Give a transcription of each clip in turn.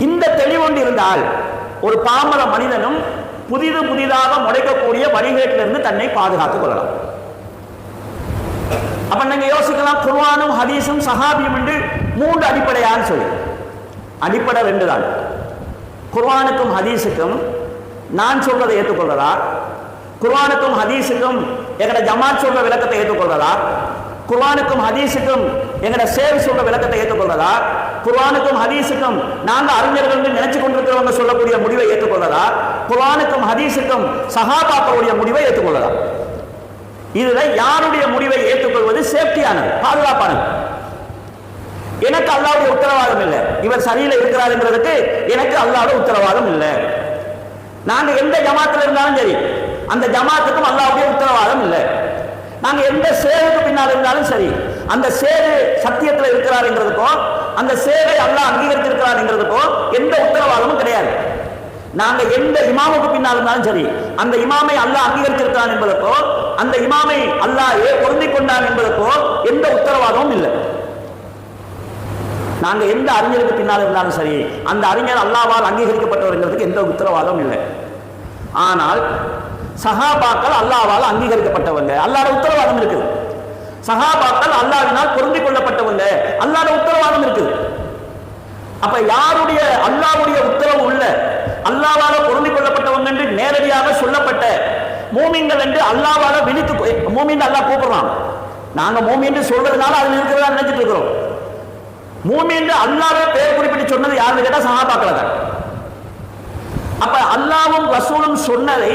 இந்த தெளிவொண்டு இருந்தால் ஒரு பாமர மனிதனும் புதிது புதிதாக முளைக்கக்கூடிய வழிகேட்டிலிருந்து தன்னை பாதுகாத்துக் கொள்ளலாம். அப்ப நீங்க யோசிக்கலாம் குர்வானும் ஹதீஸும் சஹாபியும் என்று மூன்று அடிப்படையான்னு சொல்லி. அடிப்படை ரெண்டு தான் குர்வானுக்கும் ஹதீஸுக்கும் நான் சொல்றதை ஏற்றுக்கொள்றதா குர்வானுக்கும் ஹதீஸுக்கும் எங்களை ஜமாத் சொல்ற விளக்கத்தை ஏற்றுக்கொள்றதா குர்வானுக்கும் ஹதீஸுக்கும் எங்கட சேவை சொல்ற விளக்கத்தை ஏற்றுக்கொள்றதா? குர்வானுக்கும் ஹதீஸுக்கும் நாங்க அறிஞர்கள் நினைச்சு கொண்டிருக்கிறவங்க சொல்லக்கூடிய முடிவை ஏற்றுக்கொள்றதா? குர்வானுக்கும் ஹதீஸுக்கும் சகாபாக்களுடைய முடிவை ஏற்றுக்கொள்ளதா இதுல யாருடைய முடிவை ஏற்றுக்கொள்வது? சேஃப்டியானது பாதுகாப்பானது. எனக்கு அல்லாவுடைய உத்தரவாதம் இல்லை. இவர் சரியில இருக்கிறாருங்கிறதுக்கு எனக்கு அல்லாவுடைய உத்தரவாதம் இல்லை. நாங்க எந்த ஜமாத்துல இருந்தாலும் சரி அந்த ஜமாத்துக்கும் அல்லாவுடைய உத்தரவாதம் இல்லை. நாங்க எந்த சேவைக்கு பின்னால் இருந்தாலும் சரி அந்த சேரு சத்தியத்தில் இருக்கிறாருங்கிறதுக்கோ அந்த சேவை அல்லாஹ் அங்கீகரித்திருக்கிறாருங்கிறதுக்கோ எந்த உத்தரவாதமும் கிடையாது. நாங்க எந்த இமாமுக்கு பின்னால் இருந்தாலும் சரி அந்த இமாமை அல்லாஹ் அங்கீகரித்திருக்கிறான் என்பதற்கோ அந்த இமாமை அல்லாஹ் பொருந்தி கொண்டான் என்பதற்கோ எந்த உத்தரவாதமும் இல்லை. நாங்க எந்த அறிஞருக்கு பின்னால் இருந்தாலும் சரி அந்த அறிஞர் அல்லாவால் அங்கீகரிக்கப்பட்டவர்களுக்கு எந்த உத்தரவாதமும் இல்லை. ஆனால் சஹாபாக்கள் அல்லாவால் அங்கீகரிக்கப்பட்டவங்க. அல்லாட உத்தரவாதம் இருக்குது. சஹாபாக்கள் அல்லாவினால் பொருந்திக் கொள்ளப்பட்டவங்க. அல்லாத உத்தரவாதம் இருக்குது. அப்ப யாருடைய அல்லாவுடைய உத்தரவு உள்ள அல்லாவால பொருந்திக் கொள்ளப்பட்டவங்க என்று நேரடியாக சொல்லப்பட்ட மூமிங்கள் என்று அல்லாவால விழித்து மூமின் அல்லா கூப்பிடுறான். நாங்க மூமின்னு சொல்றதுனால அதுல இருக்கிறதா நினைச்சிட்டு இருக்கிறோம். மூமின் அல்லாவே பெயர் குறிப்பிட்டு சொன்னது யாருன்னு கேட்டா சஹாபாக்கள் தான். அப்ப அல்லாவும் ரசூலும் சொன்னதை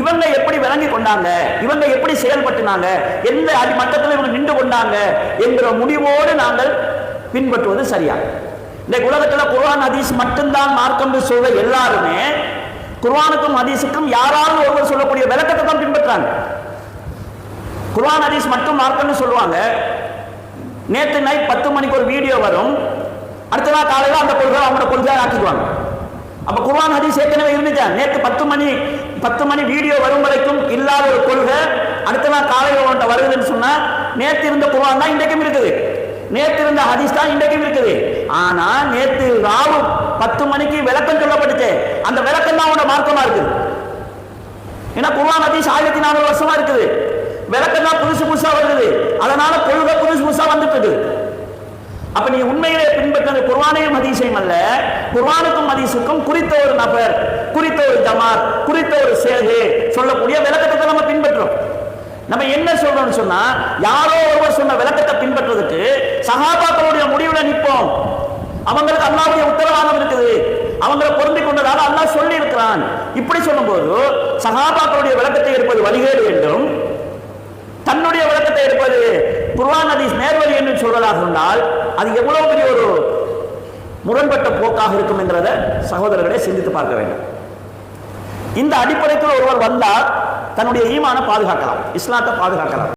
இவங்க எப்படி விளங்கி கொண்டாங்க? இவங்க எப்படி செயல்பட்டுனாங்க? எந்த அடி மட்டத்தில் இவங்க நின்று கொண்டாங்க? என்கிற முடிவோடு நாங்கள் பின்பற்றுவது சரியா? இந்த உலகத்துல குர்ஆன் ஹதீஸ் மட்டும்தான் மார்க்கம் சொல்ற எல்லாருமே குர்ஆனுக்கும் ஹதீஸுக்கும் யாராவது ஒருவர் சொல்லக்கூடிய விளக்கத்தை தான் பின்பற்றாங்க குர்ஆன் ஹதீஸ் மட்டும் மார்க்கம்னு சொல்லுவாங்க. நேற்று நைட் பத்து மணிக்கு ஒரு வீடியோ வரும். அடுத்த நாள் காலையில் அந்த கொள்கை அவங்களோட கொள்கையாக ஆக்கிக்குவாங்க. அப்ப குர்வான் ஹதீஸ் ஏற்கனவே இருந்துச்சா? நேற்று பத்து மணி பத்து மணி வீடியோ வரும் வரைக்கும் இல்லாத ஒரு கொள்கை அடுத்த நாள் காலையில் உன்கிட்ட வருதுன்னு சொன்னா நேற்று இருந்த குர்வான் தான் இன்றைக்கும் இருக்குது. நேற்று இருந்த ஹதீஸ் தான் இன்றைக்கும் இருக்குது. ஆனா நேற்று ராவு பத்து மணிக்கு விளக்கம் சொல்லப்பட்டுச்சு. அந்த விளக்கம் தான் உன்னோட மார்க்கமா இருக்குது. ஏன்னா குர்வான் ஹதீஸ் ஆயிரத்தி நானூறு வருஷமா இருக்குது. விளக்கம் தான் புதுசு புதுசா வருது. அதனால கொள்கை புதுசு புதுசா வந்துட்டு இருக்குது. அப்ப நீ உண்மையிலே பின்பற்ற குர்வானையும் ஹதீஸையும் அல்ல குர்ஆனுக்கும் ஹதீஸுக்கும் குறித்த ஒரு நபர் குறித்த ஒரு ஜமாத் குறித்த ஒரு சேகு சொல்லக்கூடிய விளக்கத்தை நம்ம பின்பற்றோம். நம்ம என்ன சொல்றோம்னு சொன்னா யாரோ ஒருவர் சொன்ன விளக்கத்தை பின்பற்றுறதுக்கு சகாபாக்களுடைய முடிவுல நிற்போம். அவங்களுக்கு அல்லாவுடைய உத்தரவாதம் இருக்குது. அவங்களை பொருந்தி கொண்டதால அல்லாஹ் சொல்லி இருக்கிறான் இப்படி சொல்லும்போது சகாபாக்களுடைய விளக்கத்தை எடுப்பது வழிகேடு என்றும் தன்னுடைய விளக்கத்தை எடுப்பது குர்வான் ஹதீஸ் நேர்வழி என்று சொல்வதாக இருந்தால் அது எவ்வளவு பெரிய ஒரு முரண்பட்ட போக்காக இருக்கும் என்றதை சகோதரர்களை சிந்தித்து பார்க்க வேண்டும். இந்த அடிப்படைக்குள் ஒருவர் வந்தால் தன்னுடைய ஈமான பாதுகாக்கலாம் இஸ்லாத்தை பாதுகாக்கலாம்.